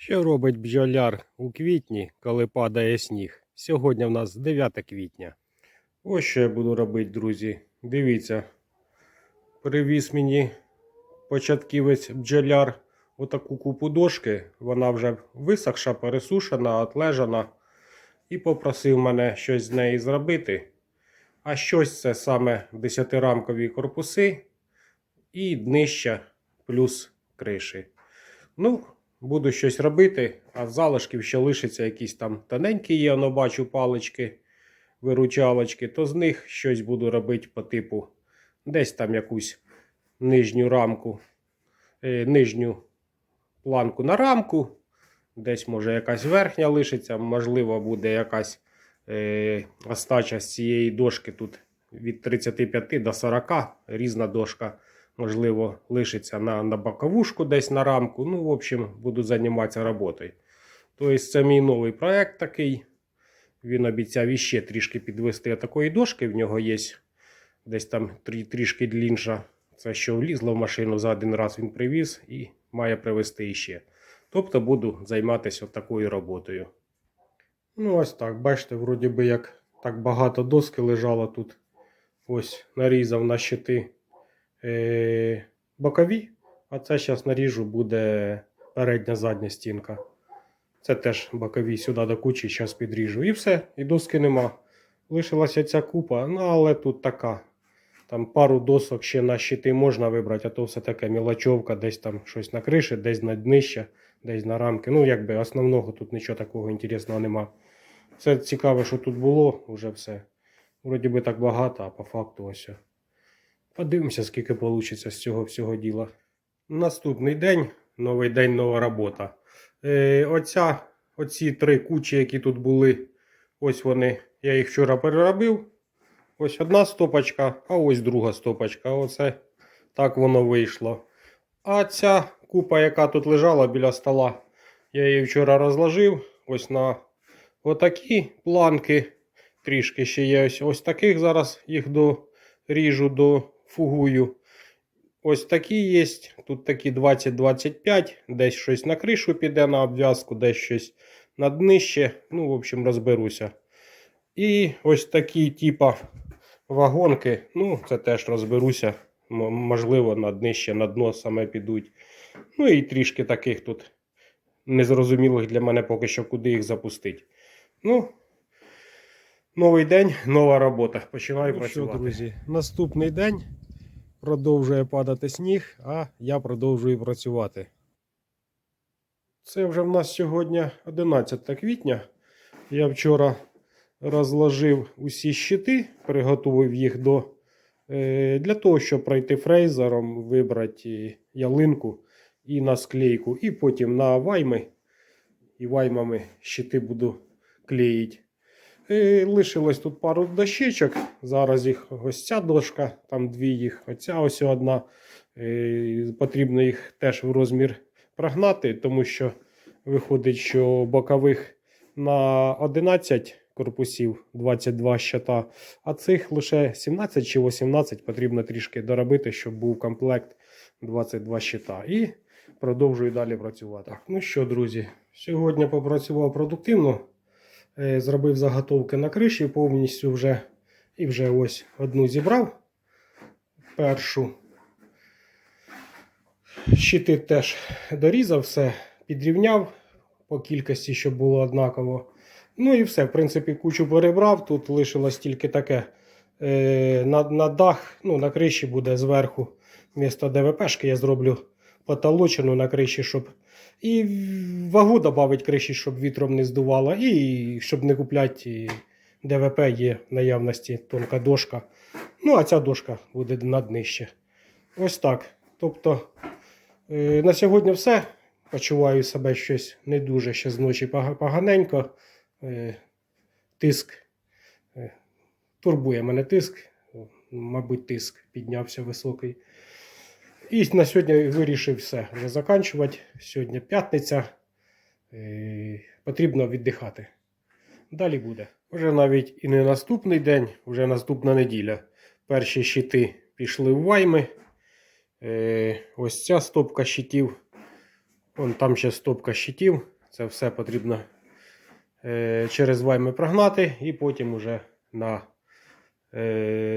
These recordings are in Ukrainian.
Що робить бджоляр у квітні, коли падає сніг? Сьогодні в нас 9 квітня. Ось що я буду робити, друзі. Дивіться, привіз мені початківець бджоляр отаку купу дошки. Вона вже висохша, пересушена, отлежана. І попросив мене щось з неї зробити. А щось це саме 10-рамкові корпуси і днища плюс криші. Ну, буду щось робити, а з залишків ще лишиться якісь там тоненькі є, воно бачу палички, виручалочки, то з них щось буду робити по типу десь там якусь нижню рамку, е, нижню планку на рамку, десь може якась верхня лишиться, можливо, буде якась е, остача з цієї дошки тут від 35 до 40, різна дошка можливо, лишиться на, на боковушку десь на рамку. Ну, в общем, буду займатися роботою. Тобто, це мій новий проект такий. Він обіцяв іще трішки підвести такої дошки. В нього є десь там трі, трішки длінша. Це що влізло в машину за один раз він привіз і має привезти іще. Тобто буду займатися такою роботою. Ну, ось так. Бачите, вроді би як так багато доски лежало тут. Ось нарізав на щити бокові, а це зараз наріжу буде передня задня стінка. Це теж бокові сюди до кучі, зараз підріжу. І все, і доски нема. Лишилася ця купа, ну але тут така. Там пару досок ще на щити можна вибрати, а то все таке мілочовка, десь там щось на криші, десь на днище, десь на рамки. Ну, якби основного тут нічого такого інтересного нема. Це цікаве, що тут було, вже все. Вроді би так багато, а по факту ось. Подивимося, скільки вийде з цього всього діла. Наступний день, новий день, нова робота. Е, оця, оці три кучі, які тут були, ось вони. Я їх вчора переробив. Ось одна стопочка, а ось друга стопочка. Оце так воно вийшло. А ця купа, яка тут лежала біля стола, я її вчора розложив. Ось на отакі планки. Трішки ще є ось, ось таких зараз їх доріжу до фугую. Ось такі є. Тут такі 20-25, десь щось на кришу піде на обв'язку, десь щось на днище. Ну, в общем, розберуся. І ось такі, типа вагонки. Ну, це теж розберуся. Можливо, на днище, на дно саме підуть. Ну і трішки таких тут незрозумілих для мене поки що, куди їх запустити. Ну, новий день, нова робота. Починаю Ну працювати. що, друзі, наступний день продовжує падати сніг, а я продовжую працювати. Це вже в нас сьогодні 11 квітня. Я вчора розложив усі щити, приготував їх до, е, для того, щоб пройти фрейзером, вибрати ялинку і на склейку, і потім на вайми. І ваймами щити буду клеїти. Е, Лишилось тут пару дощечок. Зараз їх ось ця дошка, там дві їх, оця ось одна. Е, Потрібно їх теж в розмір прогнати, тому що виходить, що бокових на 11 корпусів 22 щита, а цих лише 17 чи 18 потрібно трішки доробити, щоб був комплект 22 щита. І продовжую далі працювати. Ну що, друзі, сьогодні попрацював продуктивно. Е, Зробив заготовки на криші повністю вже. І вже ось одну зібрав. Першу. Щити теж дорізав все, підрівняв по кількості, щоб було однаково. Ну і все, в принципі, кучу перебрав. Тут лишилось тільки таке е, на, на дах, ну, на криші буде зверху. Вмісто ДВПшки я зроблю потолочену на криші, щоб і вагу додати криші, щоб вітром не здувало, і щоб не купляти ДВП є в наявності тонка дошка. Ну, а ця дошка буде на днище. Ось так. Тобто е, на сьогодні все. Почуваю себе щось не дуже ще з ночі поганенько. Е, тиск е, турбує мене тиск. Мабуть, тиск піднявся високий. І на сьогодні вирішив все вже заканчувати. Сьогодні п'ятниця. Е, потрібно віддихати. Далі буде. Вже навіть і не наступний день, вже наступна неділя. Перші щити пішли в вайми. Е, ось ця стопка щитів Вон там ще стопка щитів. Це все потрібно е, через вайми прогнати і потім уже на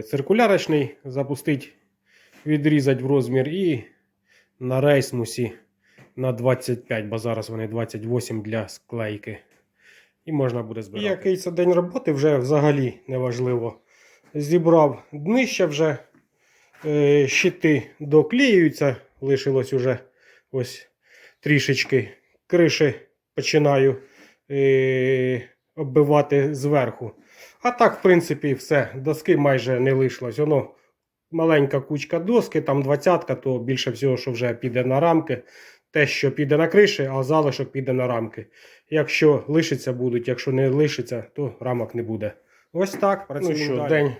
циркулярочний запустити, відрізати в розмір і на рейсмусі на 25, бо зараз вони 28 для склейки. І можна буде збирати. І який це день роботи вже взагалі неважливо. Зібрав днище вже, е, щити доклеюються, лишилось уже ось трішечки криші починаю е, оббивати зверху. А так, в принципі, все. Доски майже не лишилось. Воно маленька кучка доски, там двадцятка, то більше всього, що вже піде на рамки. Те, що піде на криші, а залишок піде на рамки. Якщо лишиться будуть, якщо не лишиться, то рамок не буде. Ось так. Працюємо ну що, далі. день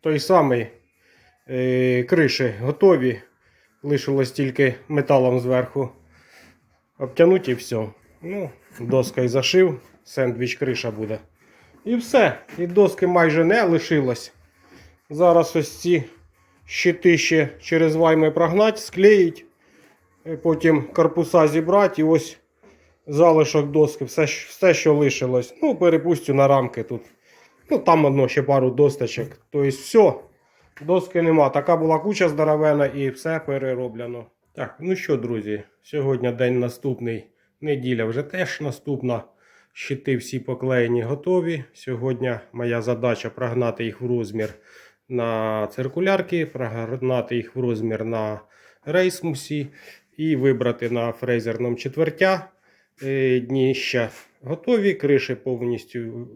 той самий. Е, криші готові. Лишилось тільки металом зверху. Обтянуть і все. Ну, доска і зашив, сендвіч криша буде. І все. І доски майже не лишилось. Зараз ось ці щити ще через вайми прогнать, склеїть. Потім корпуса зібрати і ось залишок доски, все, все що лишилось. Ну, перепустю на рамки тут. Ну, там одно ще пару досточок. Тобто все. Доски нема. Така була куча здоровена і все перероблено. Так, ну що, друзі, сьогодні день наступний. Неділя вже теж наступна. Щити всі поклеєні готові. Сьогодні моя задача прогнати їх в розмір на циркулярки, прогнати їх в розмір на рейсмусі і вибрати на фрезерному четвертя. Е, Дніща готові, криші повністю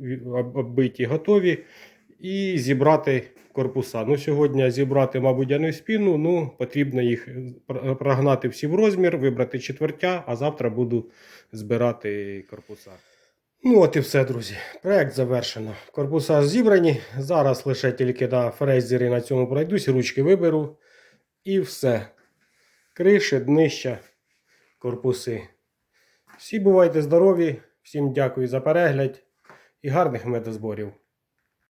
оббиті готові. І зібрати корпуса. Ну, сьогодні зібрати, мабуть, я не спіну. Ну, потрібно їх прогнати всі в розмір, вибрати четвертя, а завтра буду збирати корпуса. Ну, от і все, друзі. Проект завершено. Корпуса зібрані. Зараз лише тільки на фрезері на цьому пройдусь, ручки виберу. І все. Криші, днища, корпуси. Всі бувайте здорові, всім дякую за перегляд і гарних медозборів.